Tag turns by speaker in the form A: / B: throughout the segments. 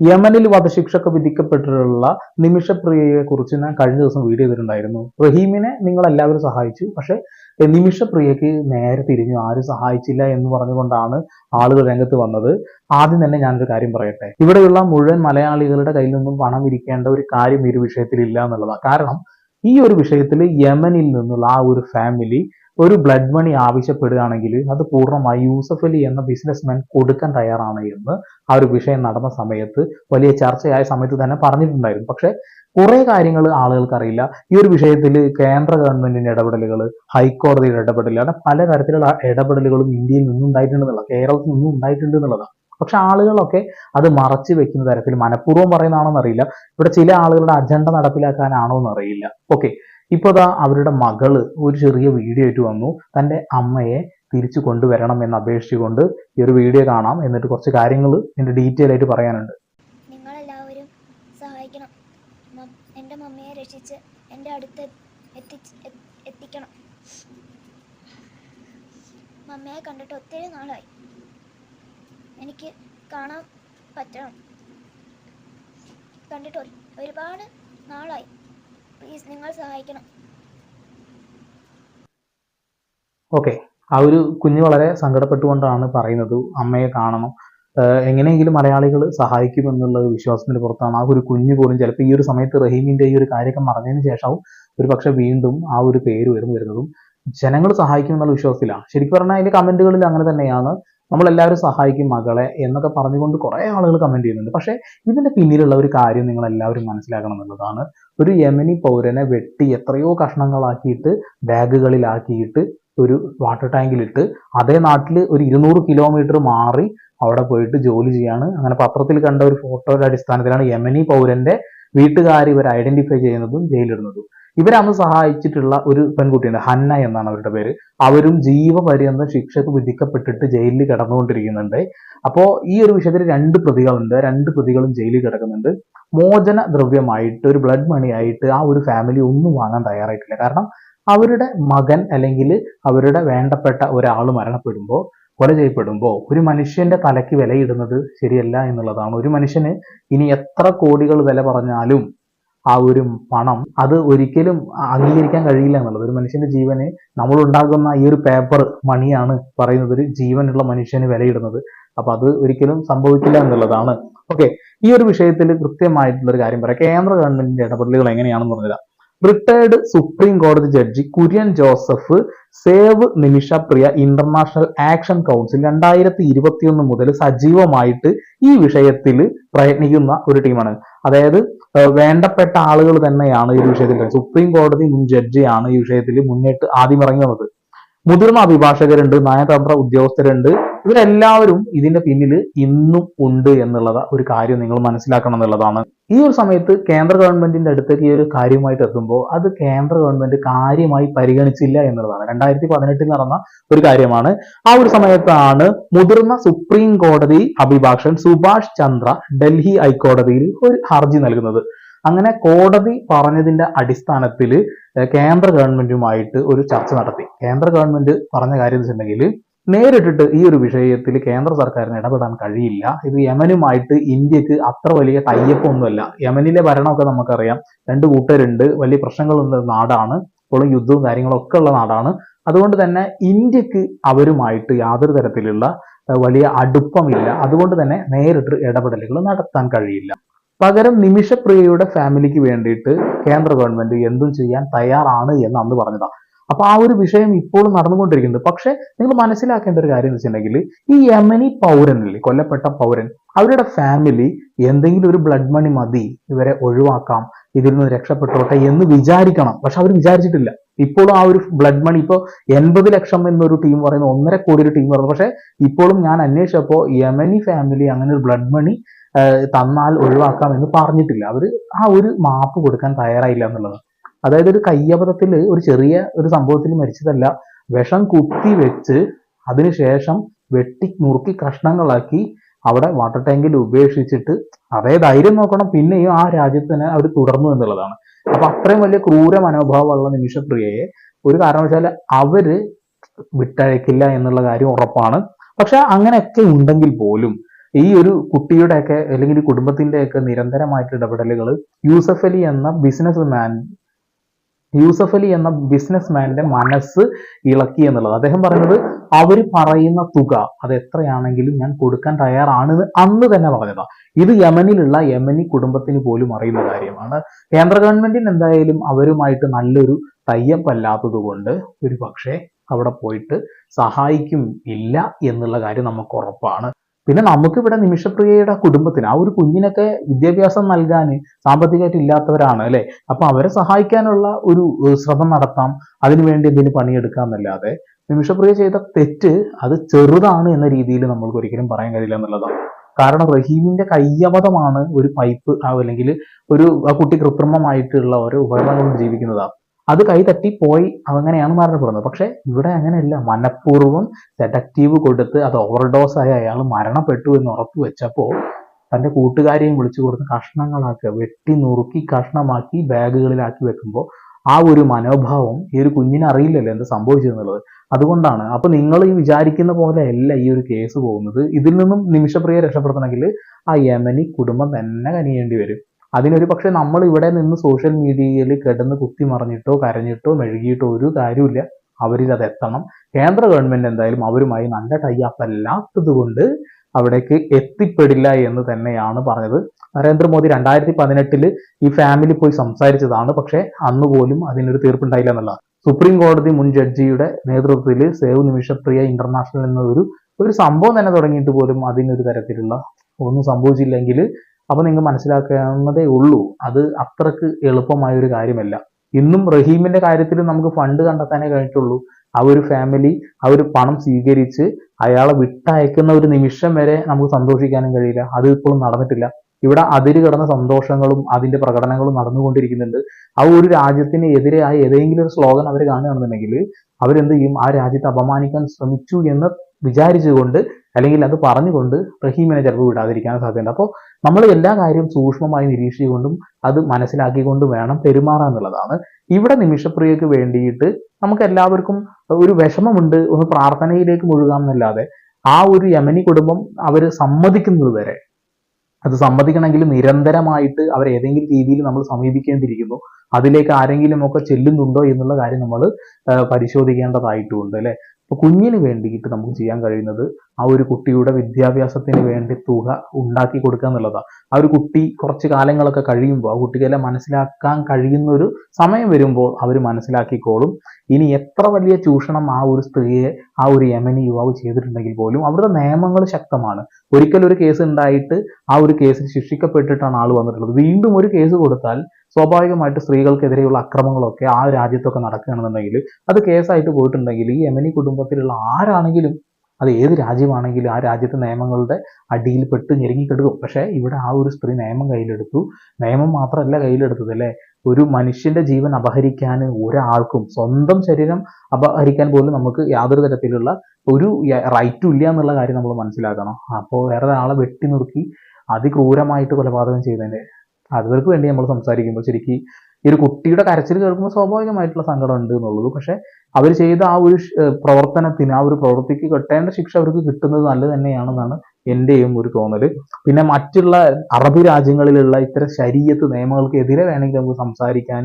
A: യമനിൽ വധശിക്ഷക്ക് വിധിക്കപ്പെട്ടിട്ടുള്ള നിമിഷപ്രിയയെ കുറിച്ച് ഞാൻ കഴിഞ്ഞ ദിവസം വീഡിയോ ചെയ്തിട്ടുണ്ടായിരുന്നു. റഹീമിനെ നിങ്ങൾ എല്ലാവരും സഹായിച്ചു. പക്ഷെ നിമിഷപ്രിയയ്ക്ക് നേരെ തിരിഞ്ഞു. ആരും സഹായിച്ചില്ല എന്ന് പറഞ്ഞുകൊണ്ടാണ് ആളുകൾ രംഗത്ത് വന്നത്. ആദ്യം തന്നെ ഞാനൊരു കാര്യം പറയട്ടെ. ഇവിടെയുള്ള മുഴുവൻ മലയാളികളുടെ കയ്യിൽ നിന്നും പണം ഇരിക്കേണ്ട ഒരു കാര്യം ഈ ഒരു വിഷയത്തിൽ ഇല്ല എന്നുള്ളതാണ്. കാരണം ഈ ഒരു വിഷയത്തിൽ യമനിൽ നിന്നുള്ള ആ ഒരു ഫാമിലി ഒരു ബ്ലഡ് മണി ആവശ്യപ്പെടുകയാണെങ്കിൽ അത് പൂർണമായി യൂസഫ് അലി എന്ന ബിസിനസ്മാൻ കൊടുക്കാൻ തയ്യാറാണ് എന്ന് ആ ഒരു വിഷയം നടന്ന സമയത്ത് വലിയ ചർച്ചയായ സമയത്ത് തന്നെ പറഞ്ഞിട്ടുണ്ടായിരുന്നു. പക്ഷെ കുറേ കാര്യങ്ങൾ ആളുകൾക്കറിയില്ല. ഈ ഒരു വിഷയത്തിൽ കേന്ദ്ര ഗവൺമെന്റിന്റെ ഇടപെടലുകൾ ഹൈക്കോടതിയുടെ ഇടപെടലുകൾ അങ്ങനെ പല തരത്തിലുള്ള ഇടപെടലുകളും ഇന്ത്യയിൽ നിന്നും ഉണ്ടായിട്ടുണ്ടെന്നുള്ള കേരളത്തിൽ നിന്നും ഉണ്ടായിട്ടുണ്ട് എന്നുള്ളതാണ് പക്ഷെ ആളുകളൊക്കെ അത് മറച്ചു വെക്കുന്ന തരത്തിൽ മനഃപൂർവം പറയുന്നതാണോ എന്നറിയില്ല ഇവിടെ ചില ആളുകളുടെ അജണ്ട നടപ്പിലാക്കാനാണോ എന്നറിയില്ല ഓക്കെ ഇപ്പൊ ദാ അവരുടെ മകൾ ഒരു ചെറിയ വീഡിയോ ആയിട്ട് വന്നു. തന്റെ അമ്മയെ തിരിച്ചു കൊണ്ടുവരണം എന്ന് അപേക്ഷിച്ചുകൊണ്ട് ഈ ഒരു വീഡിയോ കാണാം. എന്നിട്ട് കുറച്ച് കാര്യങ്ങൾ എന്റെ ഡീറ്റെയിൽ ആയിട്ട് പറയാനുണ്ട്.
B: നിങ്ങളെല്ലാവരും സഹായിക്കണം. എന്റെ മമ്മിയെ രക്ഷിച്ച് എന്റെ അടുത്ത് എത്തിച്ച് എത്തിക്കണം. മമ്മിയെ കണ്ടിട്ട് ഒത്തിരി നാളായി. എനിക്ക് കാണാൻ പറ്റണം. കണ്ടിട്ട് ഒരുപാട് നാളായി. പ്ലീസ് നിങ്ങൾ സഹായിക്കണം.
A: ഓക്കെ ആ ഒരു കുഞ്ഞ് വളരെ സങ്കടപ്പെട്ടുകൊണ്ടാണ് പറയുന്നത് അമ്മയെ കാണണം. എങ്ങനെയെങ്കിലും മലയാളികൾ സഹായിക്കുമെന്നുള്ള ഒരു വിശ്വാസത്തിന് പുറത്താണ് ആ ഒരു കുഞ്ഞു പോലും ചിലപ്പോൾ ഈ ഒരു സമയത്ത് റഹീമിന്റെ ഈ ഒരു കാര്യമൊക്കെ മറഞ്ഞതിന് ശേഷവും ഒരു പക്ഷെ വീണ്ടും ആ ഒരു പേര് വരുന്നു വരുന്നതും ജനങ്ങൾ സഹായിക്കും എന്നുള്ള വിശ്വാസത്തിലാണ്. ശരിക്കും പറഞ്ഞാൽ അതിന്റെ കമന്റുകളിൽ അങ്ങനെ തന്നെയാണ്. നമ്മളെല്ലാവരും സഹായിക്കും മകളെ എന്നൊക്കെ പറഞ്ഞുകൊണ്ട് കുറെ ആളുകൾ കമന്റ് ചെയ്യുന്നുണ്ട്. പക്ഷേ ഇതിന്റെ പിന്നിലുള്ള ഒരു കാര്യം നിങ്ങൾ എല്ലാവരും മനസ്സിലാക്കണം എന്നുള്ളതാണ്. ഒരു യമനി പൗരനെ വെട്ടി എത്രയോ കഷ്ണങ്ങളാക്കിയിട്ട് ബാഗുകളിലാക്കിയിട്ട് ഒരു വാട്ടർ ടാങ്കിലിട്ട് അതേ നാട്ടിൽ ഒരു ഇരുന്നൂറ് കിലോമീറ്റർ മാറി അവിടെ പോയിട്ട് ജോലി ചെയ്യാണ്. അങ്ങനെ പത്രത്തിൽ കണ്ട ഒരു ഫോട്ടോയുടെ അടിസ്ഥാനത്തിലാണ് യമനി പൗരന്റെ വീട്ടുകാർ ഇവർ ഐഡന്റിഫൈ ചെയ്യുന്നതും ജയിലിടുന്നതും ഇവരന്ന് സഹായിച്ചിട്ടുള്ള ഒരു പെൺകുട്ടിയുണ്ട് ഹന്ന എന്നാണ് അവരുടെ പേര്. അവരും ജീവപര്യന്ത ശിക്ഷക്ക് വിധിക്കപ്പെട്ടിട്ട് ജയിലിൽ കിടന്നുകൊണ്ടിരിക്കുന്നുണ്ട്. അപ്പോ ഈ ഒരു വിഷയത്തിൽ രണ്ട് പ്രതികളുണ്ട് രണ്ട് പ്രതികളും ജയിലിൽ കിടക്കുന്നുണ്ട്. മോചന ദ്രവ്യമായിട്ട് ഒരു ബ്ലഡ് മണി ആയിട്ട് ആ ഒരു ഫാമിലി ഒന്നും വാങ്ങാൻ തയ്യാറായിട്ടില്ല. കാരണം അവരുടെ മകൻ അല്ലെങ്കിൽ അവരുടെ വേണ്ടപ്പെട്ട ഒരാൾ മരണപ്പെടുമ്പോൾ കൊല ചെയ്യപ്പെടുമ്പോൾ ഒരു മനുഷ്യന്റെ തലയ്ക്ക് വിലയിടുന്നത് ശരിയല്ല എന്നുള്ളതാണ്. ഒരു മനുഷ്യന് ഇനി എത്ര കോടികൾ വില പറഞ്ഞാലും ആ ഒരു പണം അത് ഒരിക്കലും അംഗീകരിക്കാൻ കഴിയില്ല എന്നുള്ളത്. ഒരു മനുഷ്യന്റെ ജീവനെ നമ്മൾ ഉണ്ടാക്കുന്ന ഈ ഒരു പേപ്പർ മണിയാണ് പറയുന്നത്. ഒരു ജീവനുള്ള മനുഷ്യന് വിലയിടുന്നത്. അപ്പൊ അത് ഒരിക്കലും സംഭവിക്കില്ല എന്നുള്ളതാണ്. ഓക്കെ ഈ ഒരു വിഷയത്തിൽ കൃത്യമായിട്ടുള്ള ഒരു കാര്യം പറയാം. കേന്ദ്ര ഗവൺമെന്റിന്റെ ഇടപെടലുകൾ എങ്ങനെയാണെന്ന് പറഞ്ഞില്ല റിട്ടയർഡ് സുപ്രീം കോടതി judge Kurian Joseph save Nimisha Priya international action council രണ്ടായിരത്തി ഇരുപത്തിയൊന്ന് മുതൽ സജീവമായിട്ട് ഈ വിഷയത്തിൽ പ്രയത്നിക്കുന്ന ഒരു ടീമാണ്. അതായത് വേണ്ടപ്പെട്ട ആളുകൾ തന്നെയാണ് ഈ വിഷയത്തിൽ സുപ്രീം കോടതി മുൻ ജഡ്ജിയാണ് ഈ വിഷയത്തിൽ മുന്നിട്ട് ആദ്യം ഇറങ്ങി വന്നത്. മുതിർന്ന അഭിഭാഷകരുണ്ട് നയതന്ത്ര ഉദ്യോഗസ്ഥരുണ്ട് ഇവരെല്ലാവരും ഇതിന്റെ പിന്നിൽ ഇന്നും ഉണ്ട് എന്നുള്ളത് ഒരു കാര്യം നിങ്ങൾ മനസ്സിലാക്കണം എന്നുള്ളതാണ്. ഈ ഒരു സമയത്ത് കേന്ദ്ര ഗവൺമെന്റിന്റെ അടുത്തേക്ക് ഈ ഒരു കാര്യമായിട്ട് എത്തുമ്പോൾ അത് കേന്ദ്ര ഗവൺമെന്റ് കാര്യമായി പരിഗണിച്ചില്ല എന്നുള്ളതാണ്. രണ്ടായിരത്തി പതിനെട്ടിൽ നടന്ന ഒരു കാര്യമാണ്. ആ ഒരു സമയത്താണ് മുതിർന്ന സുപ്രീം കോടതി അഭിഭാഷകൻ സുഭാഷ് ചന്ദ്ര ഡൽഹി ഹൈക്കോടതിയിൽ ഒരു ഹർജി നൽകുന്നത്. അങ്ങനെ കോടതി പറഞ്ഞതിന്റെ അടിസ്ഥാനത്തിൽ കേന്ദ്ര ഗവൺമെന്റുമായിട്ട് ഒരു ചർച്ച നടത്തി. കേന്ദ്ര ഗവൺമെന്റ് പറഞ്ഞ കാര്യം എന്ന് വെച്ചിട്ടുണ്ടെങ്കിൽ നേരിട്ടിട്ട് ഈ ഒരു വിഷയത്തിൽ കേന്ദ്ര സർക്കാരിന് ഇടപെടാൻ കഴിയില്ല. ഇത് യമനുമായിട്ട് ഇന്ത്യയ്ക്ക് അത്ര വലിയ തയ്യപ്പൊന്നുമല്ല യമനിലെ ഭരണമൊക്കെ നമുക്കറിയാം. രണ്ട് കൂട്ടരുണ്ട്. വലിയ പ്രശ്നങ്ങളുള്ള നാടാണ്. ഇപ്പോഴും യുദ്ധവും കാര്യങ്ങളും ഒക്കെ ഉള്ള നാടാണ്. അതുകൊണ്ട് തന്നെ ഇന്ത്യയ്ക്ക് അവരുമായിട്ട് യാതൊരു തരത്തിലുള്ള വലിയ അടുപ്പമില്ല. അതുകൊണ്ട് തന്നെ നേരിട്ട് ഇടപെടലുകൾ നടത്താൻ കഴിയില്ല. പകരം നിമിഷപ്രിയയുടെ ഫാമിലിക്ക് വേണ്ടിയിട്ട് കേന്ദ്ര ഗവൺമെന്റ് എന്തും ചെയ്യാൻ തയ്യാറാണ് എന്ന് അന്ന് പറഞ്ഞതാ. അപ്പൊ ആ ഒരു വിഷയം ഇപ്പോഴും നടന്നുകൊണ്ടിരിക്കുന്നത് പക്ഷെ നിങ്ങൾ മനസ്സിലാക്കേണ്ട ഒരു കാര്യം എന്ന് വെച്ചിട്ടുണ്ടെങ്കിൽ ഈ യമനി പൗരനില്ലേ കൊല്ലപ്പെട്ട പൗരൻ അവരുടെ ഫാമിലി എന്തെങ്കിലും ഒരു ബ്ലഡ് മണി മതി ഇവരെ ഒഴിവാക്കാം ഇതിൽ നിന്ന് രക്ഷപ്പെട്ടോട്ടെ എന്ന് വിചാരിക്കണം. പക്ഷെ അവർ വിചാരിച്ചിട്ടില്ല. ഇപ്പോഴും ആ ഒരു ബ്ലഡ് മണി ഇപ്പോൾ എൺപത് ലക്ഷം എന്നൊരു ടീം പറയുന്നു ഒന്നര കോടി ഒരു ടീം പറയുന്നു. പക്ഷെ ഇപ്പോഴും ഞാൻ അന്വേഷിച്ചപ്പോൾ യമനി ഫാമിലി അങ്ങനെ ഒരു ബ്ലഡ് മണി തന്നാൽ ഒഴിവാക്കാം എന്ന് പറഞ്ഞിട്ടില്ല. അവർ ആ ഒരു മാപ്പ് കൊടുക്കാൻ തയ്യാറായില്ല എന്നുള്ളത്. അതായത് ഒരു കയ്യബദ്ധത്തിൽ ഒരു ചെറിയ ഒരു സംഭവത്തിൽ മരിച്ചതല്ല. വിഷം കുത്തി വെച്ച് അതിനുശേഷം വെട്ടി നുറുക്കി കഷ്ണങ്ങളാക്കി അവിടെ വാട്ടർ ടാങ്കിൽ ഉപേക്ഷിച്ചിട്ട് അതേ ധൈര്യം നോക്കണം. പിന്നെയും ആ രാജ്യത്ത് തന്നെ അവർ തുടർന്നു എന്നുള്ളതാണ്. അപ്പൊ അത്രയും വലിയ ക്രൂര മനോഭാവമുള്ള നിമിഷപ്രിയയെ ഒരു കാരണവശാൽ അവർ വിട്ടയക്കില്ല എന്നുള്ള കാര്യം ഉറപ്പാണ്. പക്ഷെ അങ്ങനെയൊക്കെ ഉണ്ടെങ്കിൽ പോലും ഈ ഒരു കുട്ടിയുടെയൊക്കെ അല്ലെങ്കിൽ കുടുംബത്തിന്റെയൊക്കെ നിരന്തരമായിട്ട് ഇടപെടലുകൾ യൂസഫ് അലി എന്ന ബിസിനസ് മാൻ യൂസഫ് അലി എന്ന ബിസിനസ് മാന്റെ മനസ്സ് ഇളക്കി എന്നുള്ളത്. അദ്ദേഹം പറഞ്ഞത് അവർ പറയുന്ന തുക അത് എത്രയാണെങ്കിലും ഞാൻ കൊടുക്കാൻ തയ്യാറാണ് അന്ന് തന്നെ പറഞ്ഞതാ. ഇത് യമനിലുള്ള യമനി കുടുംബത്തിന് പോലും അറിയുന്ന കാര്യമാണ്. കേന്ദ്ര ഗവൺമെന്റിന് എന്തായാലും അവരുമായിട്ട് നല്ലൊരു തയ്യപ്പല്ലാത്തത് കൊണ്ട് ഒരു പക്ഷേ അവിടെ പോയിട്ട് സഹായിക്കും ഇല്ല എന്നുള്ള കാര്യം നമുക്ക് ഉറപ്പാണ്. പിന്നെ നമുക്കിവിടെ നിമിഷപ്രിയയുടെ കുടുംബത്തിന് ആ ഒരു കുഞ്ഞിനൊക്കെ വിദ്യാഭ്യാസം നൽകാൻ സാമ്പത്തികമായിട്ട് ഇല്ലാത്തവരാണ് അല്ലെ? അപ്പൊ അവരെ സഹായിക്കാനുള്ള ഒരു ശ്രമം നടത്താം അതിനുവേണ്ടി എന്തെങ്കിലും പണിയെടുക്കാം എന്നല്ലാതെ നിമിഷപ്രിയ ചെയ്ത തെറ്റ് അത് ചെറുതാണ് എന്ന രീതിയിൽ നമ്മൾക്ക് ഒരിക്കലും പറയാൻ കഴിയില്ല എന്നുള്ളതാണ്. കാരണം റഹീമിന്റെ കയ്യമതമാണ് ഒരു പൈപ്പ് അല്ലെങ്കിൽ ഒരു ആ കുട്ടി കൃത്രിമമായിട്ടുള്ള ഒരു ഉപകരണങ്ങൾ കൊണ്ട് ജീവിക്കുന്നതാണ്. അത് കൈ തട്ടി പോയി അങ്ങനെയാണ് മരണപ്പെടുന്നത് പക്ഷെ ഇവിടെ അങ്ങനെയല്ല. മനഃപൂർവം സെഡക്റ്റീവ് കൊടുത്ത് അത് ഓവർഡോസ് ആയി അയാൾ മരണപ്പെട്ടു എന്ന് ഉറപ്പ് വെച്ചപ്പോൾ തന്റെ കൂട്ടുകാരെയും വിളിച്ചു കൊടുത്ത് കഷ്ണങ്ങളാക്കുക വെട്ടി നുറുക്കി കഷ്ണമാക്കി ബാഗുകളിലാക്കി വെക്കുമ്പോൾ ആ ഒരു മനോഭാവം ഈ ഒരു കുഞ്ഞിന് അറിയില്ലല്ലോ എന്ത് സംഭവിച്ചെന്നുള്ളത് അതുകൊണ്ടാണ്. അപ്പൊ നിങ്ങൾ ഈ വിചാരിക്കുന്ന പോലെ അല്ല ഈ ഒരു കേസ് പോകുന്നത്. ഇതിൽ നിന്നും നിമിഷപ്രിയ രക്ഷപ്പെടുത്തണമെങ്കിൽ ആ യമനി കുടുംബം തന്നെ കനിയേണ്ടി വരും. അതിനൊരു പക്ഷെ നമ്മൾ ഇവിടെ നിന്ന് സോഷ്യൽ മീഡിയയിൽ കിടന്ന് കുത്തി മറിഞ്ഞിട്ടോ കരഞ്ഞിട്ടോ മെഴുകിയിട്ടോ ഒരു കാര്യമില്ല അവരിൽ അത് എത്തണം. കേന്ദ്ര ഗവൺമെന്റ് എന്തായാലും അവരുമായി നല്ല ടൈപ്പ് കൊണ്ട് അവിടേക്ക് എത്തിപ്പെടില്ല എന്ന് തന്നെയാണ് പറഞ്ഞത്. നരേന്ദ്രമോദി രണ്ടായിരത്തി പതിനെട്ടിൽ ഈ ഫാമിലി പോയി സംസാരിച്ചതാണ്. പക്ഷെ അന്ന് പോലും അതിനൊരു തീർപ്പുണ്ടായില്ല എന്നുള്ളത് സുപ്രീം കോടതി മുൻ ജഡ്ജിയുടെ നേതൃത്വത്തിൽ സേവ് നിമിഷപ്രിയ ഇന്റർനാഷണൽ എന്നൊരു ഒരു സംഭവം തന്നെ തുടങ്ങിയിട്ട് പോലും അതിനൊരു തരത്തിലുള്ള ഒന്നും സംഭവിച്ചില്ലെങ്കിൽ അപ്പൊ നിങ്ങൾ മനസ്സിലാക്കാവുന്നതേ ഉള്ളൂ. അത് അത്രയ്ക്ക് എളുപ്പമായ ഒരു കാര്യമല്ല. ഇന്നും റഹീമിന്റെ കാര്യത്തിൽ നമുക്ക് ഫണ്ട് കണ്ടെത്താനേ കഴിഞ്ഞിട്ടുള്ളൂ. ആ ഒരു ഫാമിലി ആ ഒരു പണം സ്വീകരിച്ച് അയാളെ വിട്ടയക്കുന്ന ഒരു നിമിഷം വരെ നമുക്ക് സന്തോഷിക്കാനും കഴിയില്ല. അത് ഇപ്പോഴും നടന്നിട്ടില്ല. ഇവിടെ അതിര് കിടന്ന സന്തോഷങ്ങളും അതിന്റെ പ്രകടനങ്ങളും നടന്നുകൊണ്ടിരിക്കുന്നുണ്ട്. ആ ഒരു രാജ്യത്തിന് എതിരായ ഏതെങ്കിലും ഒരു സ്ലോഗൻ അവർ കാണുകയാണെന്നുണ്ടെങ്കിൽ അവരെന്ത് ചെയ്യും? ആ രാജ്യത്തെ അപമാനിക്കാൻ ശ്രമിച്ചു എന്ന് വിചാരിച്ചുകൊണ്ട് അല്ലെങ്കിൽ അത് പറഞ്ഞുകൊണ്ട് റഹീമിനെ ചിലപ്പോൾ വിടാതിരിക്കാൻ സാധ്യതയുണ്ട്. അപ്പോൾ നമ്മൾ എല്ലാ കാര്യവും സൂക്ഷ്മമായി നിരീക്ഷിച്ചുകൊണ്ടും അത് മനസ്സിലാക്കിക്കൊണ്ടും വേണം പെരുമാറുക എന്നുള്ളതാണ്. ഇവിടെ നിമിഷപ്രിയക്ക് വേണ്ടിയിട്ട് നമുക്ക് എല്ലാവർക്കും ഒരു വിഷമമുണ്ട്. ഒന്ന് പ്രാർത്ഥനയിലേക്ക് മുഴുകാം എന്നല്ലാതെ ആ ഒരു യമനി കുടുംബം അവർ സമ്മതിക്കുന്നത് വരെ അത് സമ്മതിക്കണമെങ്കിൽ നിരന്തരമായിട്ട് അവർ ഏതെങ്കിലും രീതിയിൽ നമ്മൾ സമീപിക്കേണ്ടിയിരിക്കുന്നു. അതിലേക്ക് ആരെങ്കിലും ഒക്കെ ചെല്ലുന്നുണ്ടോ എന്നുള്ള കാര്യം നമ്മൾ പരിശോധിക്കേണ്ടതായിട്ടുണ്ട് അല്ലെ? അപ്പൊ കുഞ്ഞിന് വേണ്ടിയിട്ട് നമുക്ക് ചെയ്യാൻ കഴിയുന്നത് ആ ഒരു കുട്ടിയുടെ വിദ്യാഭ്യാസത്തിന് വേണ്ടി തുക ഉണ്ടാക്കി കൊടുക്കുക എന്നുള്ളതാണ് ആ ഒരു കുട്ടി കുറച്ച് കാലങ്ങളൊക്കെ കഴിയുമ്പോൾ ആ കുട്ടികളെ മനസ്സിലാക്കാൻ കഴിയുന്ന ഒരു സമയം വരുമ്പോൾ അവർ മനസ്സിലാക്കിക്കോളും. ഇനി എത്ര വലിയ ചൂഷണം ആ ഒരു സ്ത്രീയെ ആ ഒരു യമനി യുവാവ് ചെയ്തിട്ടുണ്ടെങ്കിൽ പോലും അവരുടെ നിയമങ്ങൾ ശക്തമാണ്. ഒരിക്കൽ ഒരു കേസ് ഉണ്ടായിട്ട് ആ ഒരു കേസിൽ ശിക്ഷിക്കപ്പെട്ടിട്ടാണ് ആൾ വന്നിട്ടുള്ളത്. വീണ്ടും ഒരു കേസ് കൊടുത്താൽ സ്വാഭാവികമായിട്ട് സ്ത്രീകൾക്കെതിരെയുള്ള അക്രമങ്ങളൊക്കെ ആ രാജ്യത്തൊക്കെ നടക്കുകയാണെന്നുണ്ടെങ്കിൽ അത് കേസായിട്ട് പോയിട്ടുണ്ടെങ്കിൽ ഈ യമനി കുടുംബത്തിലുള്ള ആരാണെങ്കിലും അത് ഏത് രാജ്യമാണെങ്കിലും ആ രാജ്യത്തെ നിയമങ്ങളുടെ അടിയിൽ പെട്ട് ഞെരുങ്ങിക്കെടുക്കും. പക്ഷേ ഇവിടെ ആ ഒരു സ്ത്രീ നിയമം കയ്യിലെടുത്തു. നിയമം മാത്രമല്ല കയ്യിലെടുത്തത് അല്ലേ? ഒരു മനുഷ്യന്റെ ജീവൻ അപഹരിക്കാൻ ഒരാൾക്കും സ്വന്തം ശരീരം അപഹരിക്കാൻ പോലും നമുക്ക് യാതൊരു തരത്തിലുള്ള ഒരു റൈറ്റും ഇല്ല എന്നുള്ള കാര്യം നമ്മൾ മനസ്സിലാക്കണം. അപ്പോൾ വേറെ ഒരാളെ വെട്ടി നുറുക്കി അതിക്രൂരമായിട്ട് കൊലപാതകം ചെയ്തതിന്റെ അതുകൾക്ക് വേണ്ടി നമ്മൾ സംസാരിക്കുമ്പോൾ ശരിക്കും ഈ ഒരു കുട്ടിയുടെ കരച്ചിൽ കേൾക്കുമ്പോൾ സ്വാഭാവികമായിട്ടുള്ള സങ്കടം ഉണ്ട് എന്നുള്ളത്. പക്ഷെ അവർ ചെയ്ത ആ ഒരു പ്രവർത്തനത്തിന് ആ ഒരു പ്രവൃത്തിക്ക് കിട്ടേണ്ട ശിക്ഷ അവർക്ക് കിട്ടുന്നത് നല്ലത് തന്നെയാണെന്നാണ് എന്റെയും ഒരു തോന്നൽ. പിന്നെ മറ്റുള്ള അറബ് രാജ്യങ്ങളിലുള്ള ഇത്തരം ശരീരത്ത് നിയമങ്ങൾക്ക് എതിരെ വേണമെങ്കിൽ നമുക്ക് സംസാരിക്കാൻ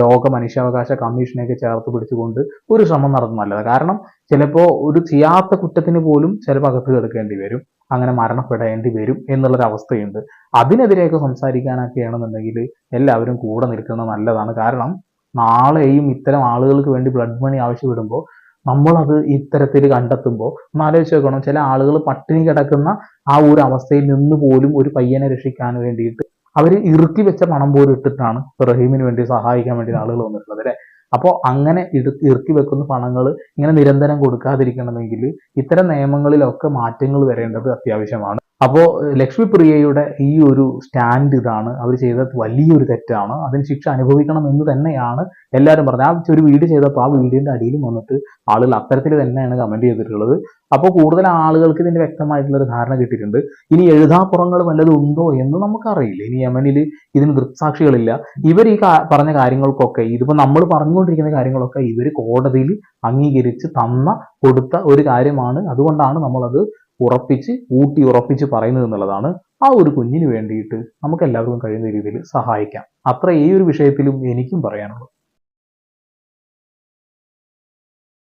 A: ലോക മനുഷ്യാവകാശ കമ്മീഷനെയൊക്കെ ചേർത്ത് പിടിച്ചുകൊണ്ട് ഒരു ശ്രമം നടത്തുന്നത് കാരണം ചിലപ്പോൾ ഒരു ചെയ്യാത്ത കുറ്റത്തിന് പോലും ചിലപ്പോൾ അകത്ത് കിടക്കേണ്ടി വരും. അങ്ങനെ മരണപ്പെടേണ്ടി വരും എന്നുള്ളൊരു അവസ്ഥയുണ്ട്. അതിനെതിരെയൊക്കെ സംസാരിക്കാനൊക്കെയാണെന്നുണ്ടെങ്കിൽ എല്ലാവരും കൂടെ നിൽക്കുന്നത് നല്ലതാണ്. കാരണം നാളെയും ഇത്തരം ആളുകൾക്ക് വേണ്ടി ബ്ലഡ് മണി ആവശ്യപ്പെടുമ്പോൾ നമ്മളത് ഇത്തരത്തിൽ കണ്ടെത്തുമ്പോൾ ഒന്ന് ആലോചിച്ച് നോക്കണം. ചില ആളുകൾ പട്ടിണി കിടക്കുന്ന ആ ഒരു അവസ്ഥയിൽ നിന്ന് പോലും ഒരു പയ്യനെ രക്ഷിക്കാൻ വേണ്ടിയിട്ട് അവർ ഇറുക്കി വെച്ച പണം പോലും ഇട്ടിട്ടാണ് റഹീമിന് വേണ്ടി സഹായിക്കാൻ വേണ്ടി ആളുകൾ വന്നിട്ടുള്ളത് അല്ലേ? അപ്പോൾ അങ്ങനെ ഇടു ഇറുക്കി വെക്കുന്ന പണങ്ങൾ ഇങ്ങനെ നിരന്തരം കൊടുക്കാതിരിക്കണമെങ്കിൽ ഇത്തരം നിയമങ്ങളിലൊക്കെ മാറ്റങ്ങൾ വരേണ്ടത് അത്യാവശ്യമാണ്. അപ്പോൾ ലക്ഷ്മി പ്രിയയുടെ ഈ ഒരു സ്റ്റാൻഡ് ഇതാണ്. അവർ ചെയ്ത വലിയൊരു തെറ്റാണ്. അതിന് ശിക്ഷ അനുഭവിക്കണം എന്ന് തന്നെയാണ് എല്ലാവരും പറഞ്ഞത്. ആ ഒരു വീട് ചെയ്തപ്പോൾ ആ വീടിന്റെ അടിയിൽ വന്നിട്ട് ആളുകൾ അത്തരത്തിൽ തന്നെയാണ് കമന്റ് ചെയ്തിട്ടുള്ളത്. അപ്പോൾ കൂടുതൽ ആളുകൾക്ക് ഇതിന്റെ വ്യക്തമായിട്ടുള്ളൊരു ധാരണ കിട്ടിയിട്ടുണ്ട്. ഇനി എഴുതാപ്പുറങ്ങൾ വല്ലതും ഉണ്ടോ എന്ന് നമുക്കറിയില്ല. ഇനി യമനിൽ ഇതിന് ദൃക്സാക്ഷികളില്ല. ഇവർ ഈ പറഞ്ഞ കാര്യങ്ങൾക്കൊക്കെ ഇതിപ്പോൾ നമ്മൾ പറഞ്ഞുകൊണ്ടിരിക്കുന്ന കാര്യങ്ങളൊക്കെ ഇവർ കോടതിയിൽ അംഗീകരിച്ച് തന്ന കൊടുത്ത ഒരു കാര്യമാണ്. അതുകൊണ്ടാണ് നമ്മളത് ഉറപ്പിച്ച് ഊട്ടി ഉറപ്പിച്ച് പറയുന്നത് എന്നുള്ളതാണ് ആ ഒരു കുഞ്ഞിന് വേണ്ടിയിട്ട് നമുക്ക് എല്ലാവർക്കും കഴിയുന്ന രീതിയിൽ സഹായിക്കാം. അത്ര ഈ ഒരു വിഷയത്തിലും എനിക്കും പറയാനുള്ളൂ